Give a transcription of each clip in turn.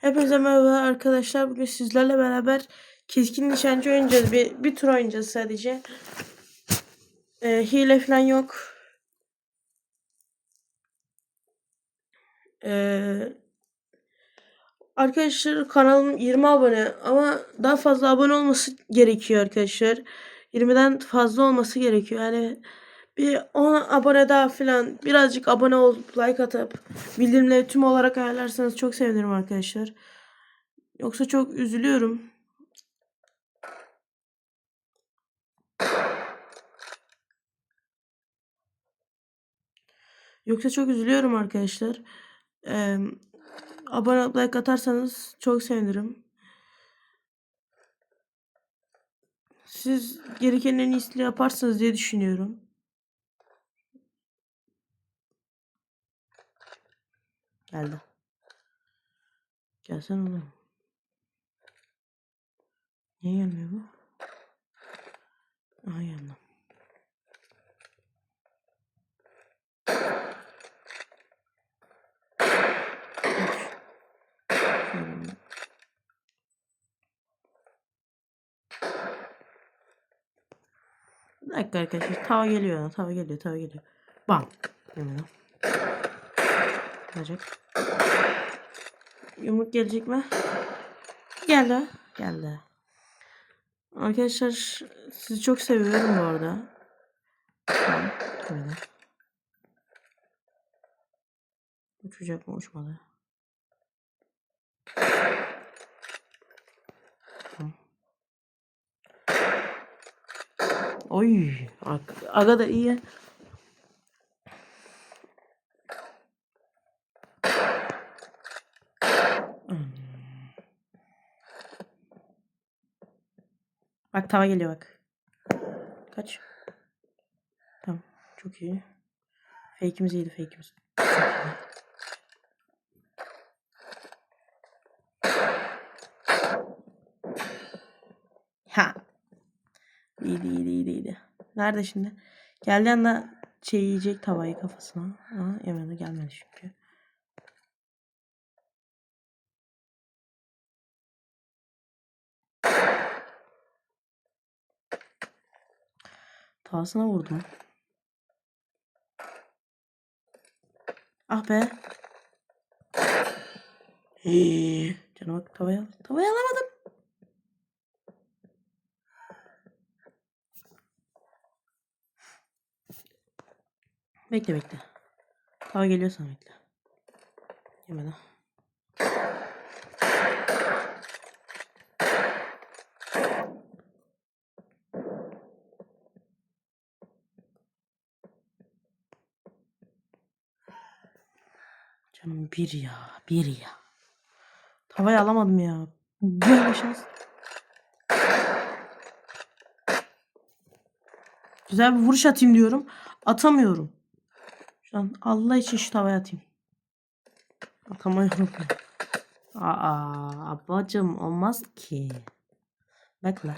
Hepinize merhaba arkadaşlar. Bugün sizlerle beraber keskin nişancı oynayacağız. Bir, bir tur oynayacağız sadece. Ee, hile falan yok. Ee, arkadaşlar kanalım 20 abone ama daha fazla abone olması gerekiyor arkadaşlar. 20'den fazla olması gerekiyor. Yani bir 10 abone daha falan birazcık abone olup like atıp bildirimleri tüm olarak ayarlarsanız çok sevinirim arkadaşlar. Yoksa çok üzülüyorum. Yoksa çok üzülüyorum arkadaşlar. Ee, abone olup like atarsanız çok sevinirim. Siz gereken en iyisini yaparsınız diye düşünüyorum. Geldi. Gelsene oğlum. Niye gelmiyor bu? Aha geldi. Bir dakika arkadaşlar. Tava geliyor. Tava geliyor. Tava geliyor. Bam. Yemedim. Gelecek. Yumruk gelecek mi? Geldi. Geldi. Arkadaşlar sizi çok seviyorum bu arada. Böyle. Uçacak mı uçmadı. Oy. ag- Aga da iyi. Bak tava geliyor bak. Kaç. Tamam. Çok iyi. Fake'imiz iyiydi fake'imiz. Ha. İyiydi iyiydi iyiydi iyiydi. Nerede şimdi? Geldiği anda şey yiyecek tavayı kafasına. Ama yemedi gelmedi çünkü. Tavasına vurdum. Ah be. Hii. Canım bak tavaya, tavaya alamadım. Bekle bekle. Tava geliyor sana bekle. Yemeden. Canım bir ya. Bir ya. Tavayı alamadım ya. Böyle şans. Güzel bir vuruş atayım diyorum. Atamıyorum. Şu an Allah için şu tavaya atayım. Atamıyorum. Aa, ablacım olmaz ki. Bekle.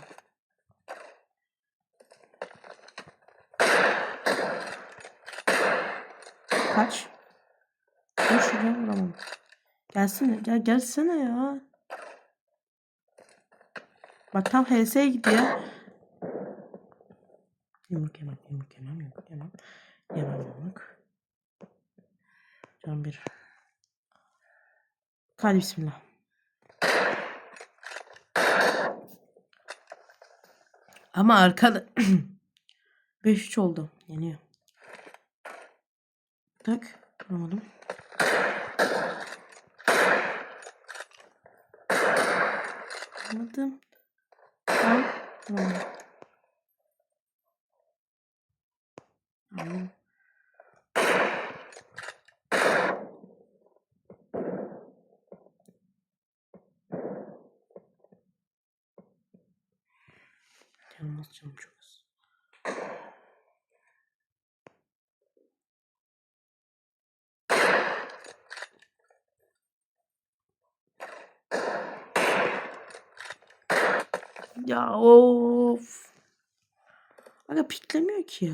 Kaç. Şuraya vuramam. Gelsene. Gel gelsene ya. Bak tam HS'ye gidiyor. Yumruk yemem, yumruk yemem, yumruk yemem. Yemem yumruk. Can bir. Hadi bismillah. Ama arkada 5-3 oldu. Yeniyor. Tak. Vuramadım. Vuramadım. Tamam. Canım az canım çok az. Ya of. Aga piklemiyor ki ya.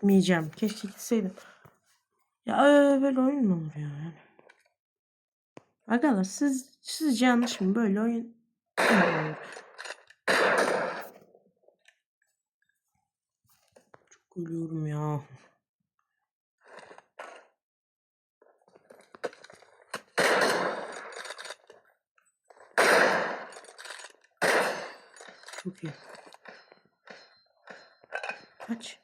gitmeyeceğim. Keşke gitseydim. Ya öyle böyle oyun mu olur ya? Yani? Arkadaşlar siz sizce yanlış mı? Böyle oyun? Çok ölüyorum ya. İyi. Kaç?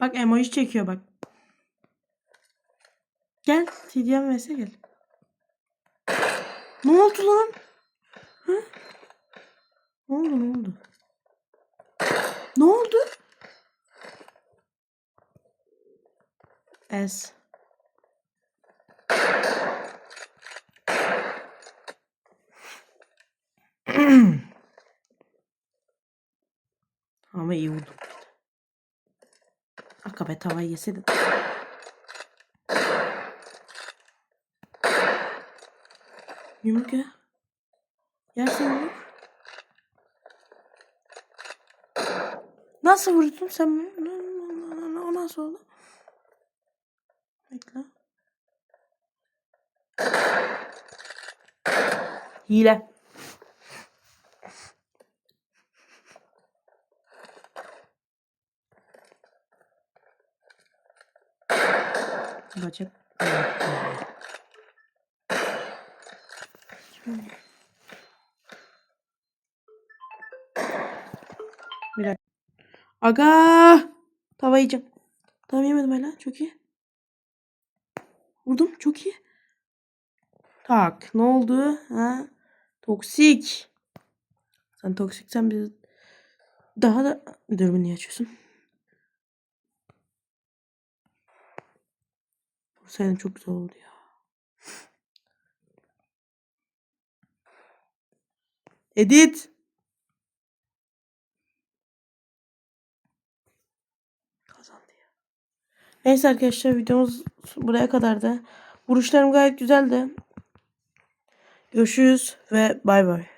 Bak emoji çekiyor bak. Gel TDM vs gel. Ne oldu lan? Ha? Ne oldu ne oldu? Ne oldu? S. Ama iyi vurdum. Akabe tavayı yeseydin. Yumruk ya. Yersin yumruk. Nasıl vurdun sen? O nasıl oldu? Bekle. Hile. Bacak. Bir dakika. Aga! Tava yiyeceğim. Tamam yemedim hala. Çok iyi. Vurdum. Çok iyi. Tak. Ne oldu? Ha? Toksik. Sen toksiksen biz daha da dürbün niye açıyorsun? Vursaydın çok güzel oldu ya. Edit. Kazandı ya. Neyse arkadaşlar videomuz buraya kadardı. Vuruşlarım gayet güzeldi. Görüşürüz ve bay bay.